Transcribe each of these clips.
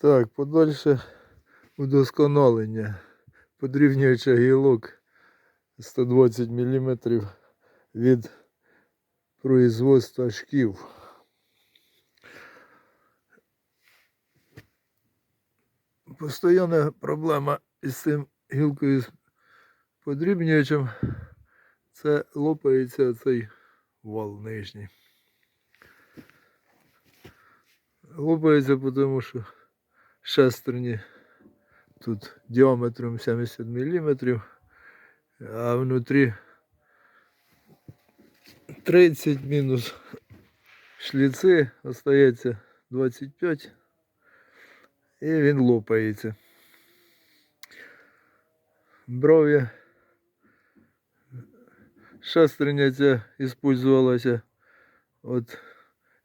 Так, подальше удосконалення. Подрівнюючи гілок 120 мм від производства шків. Постоянна проблема із цим гілкою з подрібнювачем це лопається цей вал нижній. Лопається, тому що шестерні тут діаметром 70 мм, а внутрі 30 мінус шліци остається 25 і він лопається. Бров'я шестерня ця использувалася от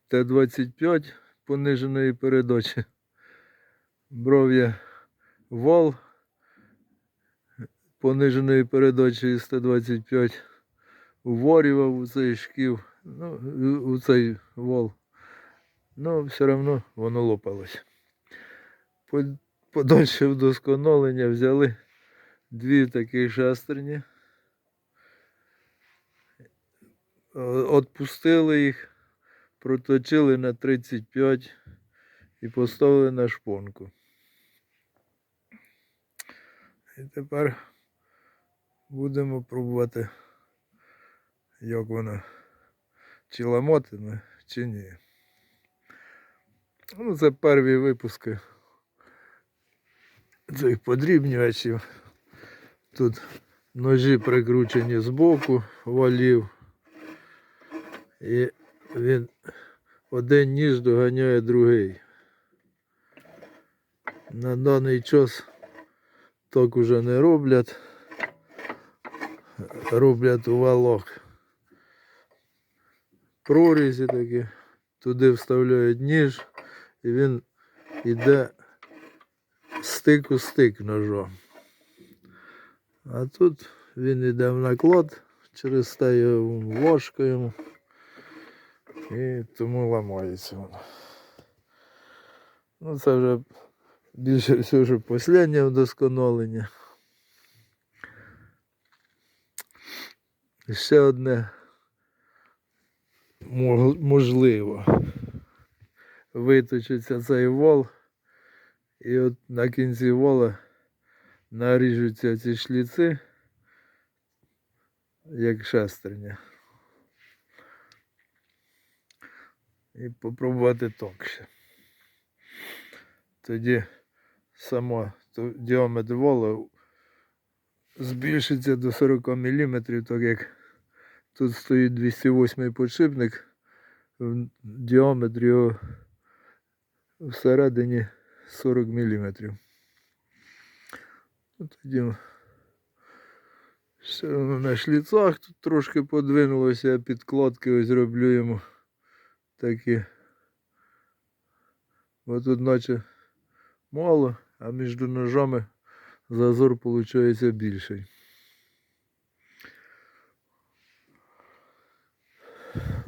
Т-25 пониженої передачі. Бров'я вал пониженої передачі із Т-25 уворював у цей шків, ну, у цей вал. Ну, все одно воно лопалось. По- Подальше вдосконалення взяли дві такі шестерні. Е, Отпустили їх, проточили на 35 і поставили на шпонку. І тепер будемо пробувати, як вона чи ламатиме, чи ні. Ну, це перві випуски цих подрібнювачів. Тут ножі прикручені з боку валів. І він один ніж доганяє другий. На даний час так уже не роблять. Роблять у валок. Прорізі такі. Туди вставляють ніж і він йде стик у стик ножом. А тут він йде в наклад, через те його ложкою і тому ламається воно. Ну це вже більше всього вже останнє вдосконалення. Ще одне можливо. Виточиться цей вал, і от на кінці вала наріжуться ці шліци, як шестерня. І попробувати тонкше. Тоді сама то- діаметр вала збільшиться до 40 мм, так як тут стоїть 208 подшипник, в діаметр його всередині 40 мм. Ну, тоді ще на шліцах тут трошки подвинулося, я підкладки ось роблю йому такі. Бо тут наче мало, а між ножами зазор виходить більший.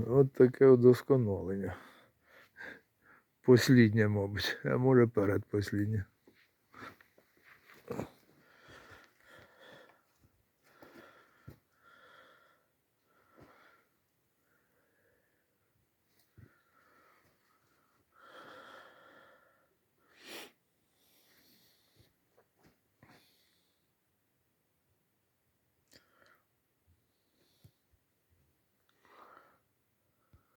От таке удосконалення. Посліднє, мабуть, а може передпосліднє.